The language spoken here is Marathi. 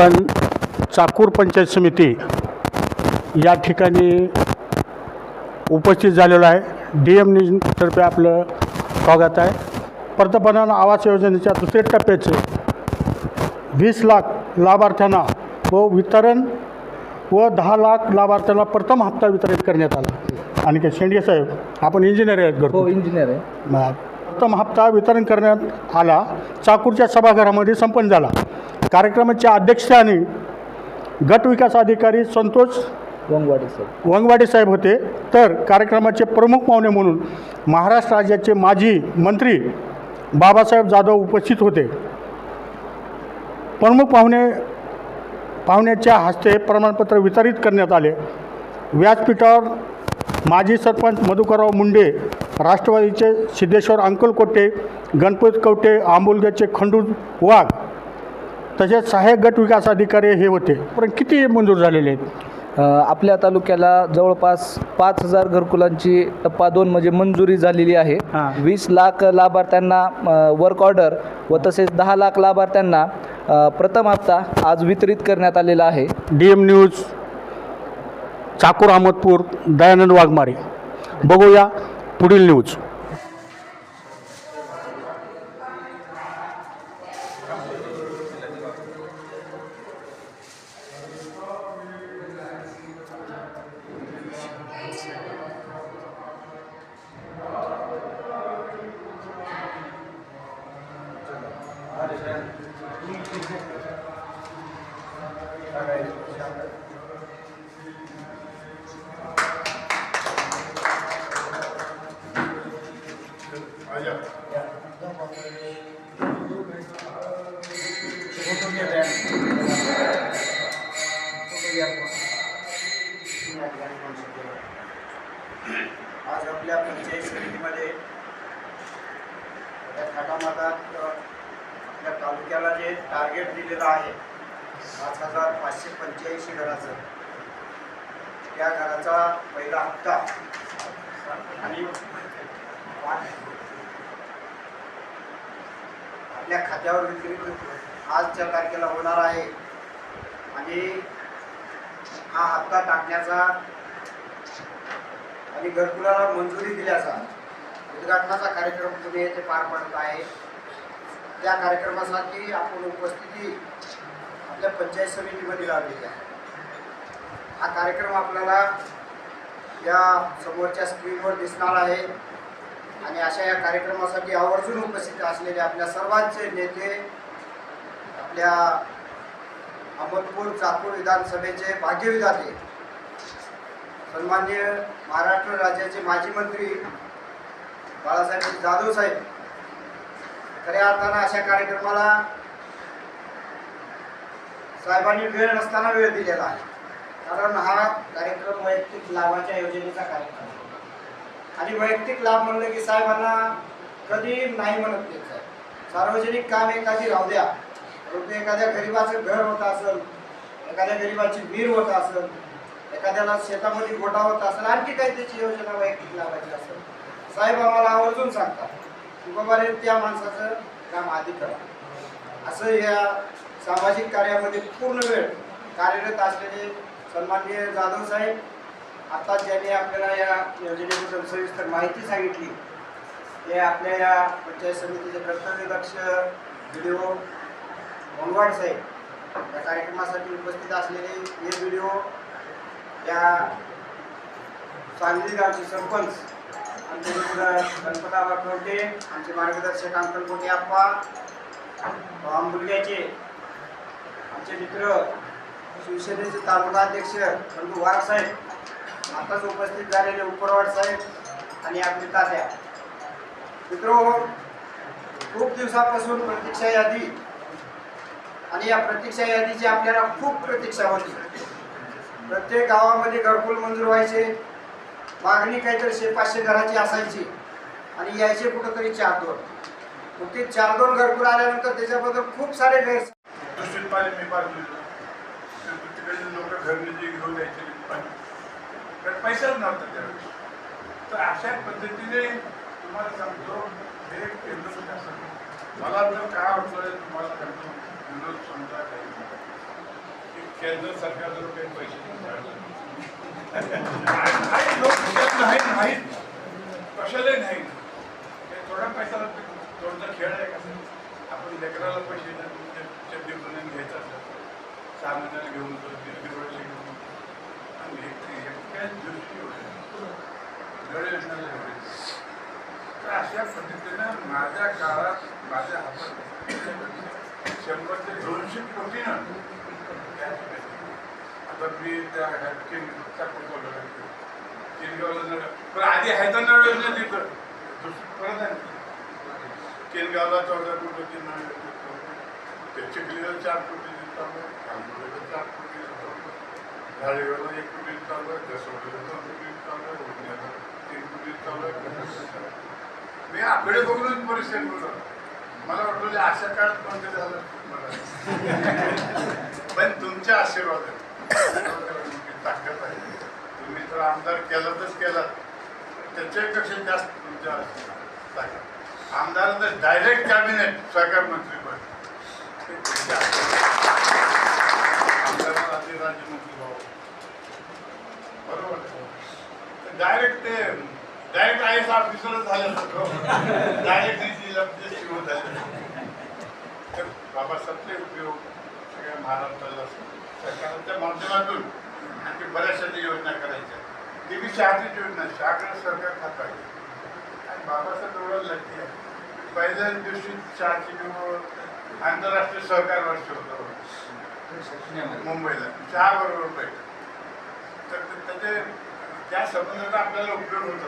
आपण चाकूर पंचायत समिती या ठिकाणी उपस्थित झालेलो आहे. डी एम तर्फे आपलं स्वागत आहे. पंतप्रधान आवास योजनेच्या दुसऱ्या टप्प्याचे वीस लाख लाभार्थ्यांना व वितरण व दहा लाख लाभार्थ्यांना प्रथम हप्ता वितरित करण्यात आला. आणि काय शेंडगे साहेब आपण इंजिनियर आहेत हो इंजिनियर आहे. प्रथम हप्ता वितरण करण्यात आला. चाकूरच्या सभागृहामध्ये संपन्न झाला. कार्यक्रमाच्या अध्यक्षस्थानी गट विकास अधिकारी संतोष वंगवाडी सर वंगवाडे साहेब होते. तर कार्यक्रमाचे प्रमुख पाहुणे म्हणून महाराष्ट्र राज्याचे माजी मंत्री बाबासाहेब जाधव उपस्थित होते. प्रमुख पाहुणे पाहुण्याच्या हस्ते प्रमाणपत्र वितरित करण्यात आले. व्यासपीठावर माजी सरपंच मधुकरराव मुंडे राष्ट्रवादीचे सिद्धेश्वर अंकल कोटे गणपत कवटे आंबुलग्याचे खंडू वाघ तसेच सहाय्यक गट विकास अधिकारी हे होते. पण किती मंजूर झालेले आहेत? अ, आपल्या तालुक्याला जवळपास पाच हजार घरकुलांची टप्पा दोन म्हणजे मंजुरी झालेली आहे. हां. वीस लाख लाभार्थ्यांना वर्क ऑर्डर व तसेच दहा लाख लाभार्थ्यांना अ, प्रथम हप्ता आज वितरित करण्यात आलेला आहे. D M news Chakur Ahmedpur Dayanand Waghmare. बघूया पुढील न्यूज. आज आपल्या पंचायत समितीमध्ये या तालुक्याला जे टार्गेट दिलेलं आहे पाच हजार पाचशे पंच्याऐंशी घराचं. त्या घराचा पहिला हप्ता. आणि आपल्या खात्यावर विक्री आजच्या तारखेला होणार आहे. आणि हा हप्ता टाकण्याचा आणि घरकुलाला मंजुरी दिल्याचा उद्घाटनाचा कार्यक्रम तुम्ही येथे पार पडत आहे. त्या कार्यक्रमासाठी आपण उपस्थिती आपल्या पंचायत समितीमध्ये लावलेली आहे. हा कार्यक्रम आपल्याला या समोरच्या स्क्रीनवर दिसणार आहे आणि अशा या कार्यक्रमासाठी आवर्जून उपस्थित असलेले आपल्या सर्वांचे नेते आपल्या अहमदपूर चाकूर विधानसभेचे भाग्यविधाते सन्मान्य महाराष्ट्र राज्याचे माजी मंत्री बाळासाहेब जाधव साहेब खऱ्या अर्थानं अशा कार्यक्रमाला साहेबांनी वेळ नसताना वेळ दिलेला आहे. कारण हा कार्यक्रम वैयक्तिक लाभाच्या योजनेचा कार्यक्रम आहे. आणि वैयक्तिक लाभ म्हणलं की साहेबांना कधी नाही म्हणत नाही साहेब. सार्वजनिक काम एखादी राहू द्या. परंतु एखाद्या गरीबाचं घर होत असेल एखाद्या गरीबाची वीर होत असेल एखाद्याला शेतामध्ये गोठा होत असेल आणखी काही त्याची योजना वैयक्तिक लाभाची असेल. साहेब आम्हाला आवर्जून सांगतात. की बाबा रे त्या माणसाचं काम आधी करा. असं या सामाजिक कार्यामध्ये पूर्ण वेळ कार्यरत असलेले सन्माननीय जाधव साहेब आता ज्यांनी आपल्याला या योजनेबद्दल सविस्तर माहिती सांगितली ते आपल्या या पंचायत समितीचे कर्तव्यदक्ष व्हिडिओ मोनवाड साहेब या कार्यक्रमासाठी उपस्थित असलेले हे व्हिडिओ या सांगली गावचे सरपंच आमचे मित्र गणपत खवटे आमचे मार्गदर्शक अंकल कोटे आप्पा आंबुलग्याचे आमचे मित्र शिवसेनेचे तालुका अध्यक्ष बंधू वाघ साहेब आताच उपस्थित झालेले उपरवाड साहेब आणि आपले तात्या. मित्र खूप दिवसापासून प्रतीक्षा यादी आणि या प्रतीक्षा यादीची आपल्याला खूप प्रतीक्षा होती. प्रत्येक गावामध्ये घरकुल मंजूर व्हायचे. मागणी काहीतरी शे पाचशे घराची असायची. आणि यायचे कुठंतरी चार दोन. मग ते चार दोन घरकुल आल्यानंतर त्याच्याबद्दल खूप सारे गैर दूषित पाणी मी पाजलं तिकडे लोक घरनिधी घेऊन यायचे पाणी कारण पैसाच नव्हता त्यावेळेस. तर अशा पद्धतीने तुम्हाला सांगतो हे केंद्र म्हणजे शासन मला जर काय वाटलं तुम्हाला सांगतो विरोध समजा काही की केंद्र सरकारजवळ काही पैसे नाही. काही लोक केंद्र आहेत नाहीत. कशालाही नाही हे थोडा पैसा थोडा खेळ आहे कसं आपण लेकराला पैसे चड्डी बनवून घ्यायचं असतात सहा महिन्याला घेऊन जातो, घेऊन आणि एक- एकट्याच दृष्टी एवढे. डोळे लागणारे तर अशा पद्धतीनं माझ्या काळात माझ्या हातात शंभर ते दोनशे कोटीनं आता मी त्या किनचा कुठं किनगावला नळ पण आधी आहे योजना तिथं परत आहे. किनगावला चौदा कोटी नळ योजना ते चिखलीला चार कोटी चालू चार कोटी चालू झाडेगावला एक कोटी चालू आहे दसवडीला दोन कोटी चालू आहे उडण्याला तीन कोटी चालू आहे मी आकडे बघूनच परिस्थिती बोलतो मला वाटलं अशा काळात कोणते झालं. पण तुमच्या आशीर्वाद ताकद आहे तुम्ही तर आमदार केलातच केलात त्याच्यापेक्षा जास्त तुमच्या ताकद आमदार तर डायरेक्ट कॅबिनेट सरकार मंत्री पण. आमदार राज्यमंत्री भाऊ. बरोबर. डायरेक्ट ते डायरेक्ट आय एस ऑफिसरच झालं डायरेक्ट डीजीला झालं. तर बाबासाहेबचे उपयोग सगळ्या महाराष्ट्राला सरकारच्या माध्यमातून आणखी बऱ्याचशा योजना करायच्या. ती बी शहाची योजना शाकडे सरकार खात आहे. आणि बाबासाहेब एवढं लक्की आहे. पहिल्या दिवशी चहाची आंतरराष्ट्रीय सहकार वर्ष होतं. मुंबईला. चहा बरोबर पाहिजे तर त्याचे त्या संबंधाचा आपल्याला उपयोग होतो